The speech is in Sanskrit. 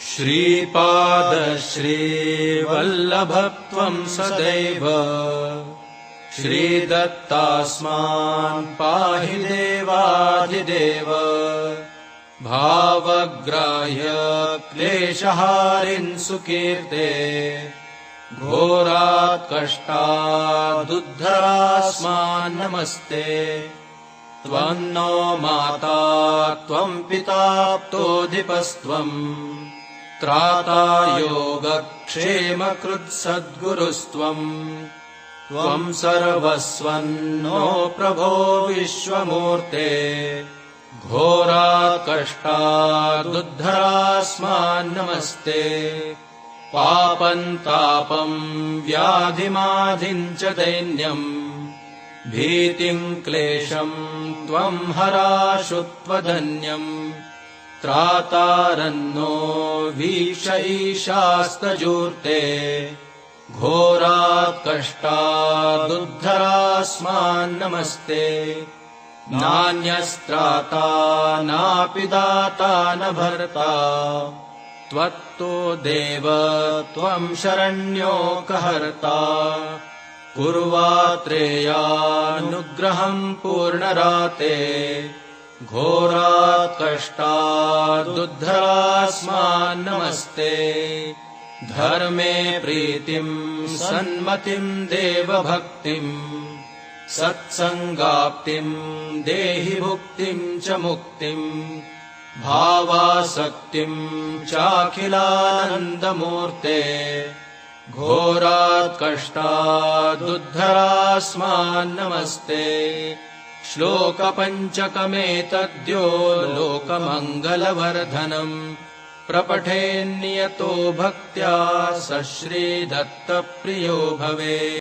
श्रीपादश्रीवल्लभत्वम् सदैव। श्रीदत्तास्मान् पाहि देवाधिदेव। भावग्राह्य क्लेशहारिन् सुकीर्ते। घोरात् कष्टादुद्धरास्मान् नमस्ते नो माता त्वम् पिताप्तोऽधिपस्त्वम् त्राता योगक्षेमकृत्सद्गुरुस्त्वम् त्वम् सर्वस्वन्नो प्रभो विश्वमूर्ते। घोरात् कष्टादुद्धरास्मान् नमस्ते पापम् तापम् व्याधिमाधिम् च दैन्यम् भीतिम् क्लेशम् त्वम् हराशु त्वधन्यम् त्रातारन्नो वीश ईशास्तजूर्ते। घोरात् कष्टादुद्धरास्मान् नमस्ते। नान्यस्त्राता नापि दाता न भर्ता। त्वत्तो देव त्वम् शरण्योकहर्ता कुर्वात्रेयानुग्रहम् पूर्णराते घोरात् कष्टादुद्धरास्मान् नमस्ते धर्मे प्रीतिम् सन्मतिम् देवभक्तिम् सत्सङ्गाप्तिम् देहि भुक्तिम् च मुक्तिम् भावासक्तिम् चाखिलानन्दमूर्ते घोरात् कष्टादुद्धरास्मान् नमस्ते श्लोकपञ्चकमेतद्यो लोकमङ्गलवर्धनम्। प्रपठेन्नियतो भक्त्या स श्रीदत्तप्रियो भवे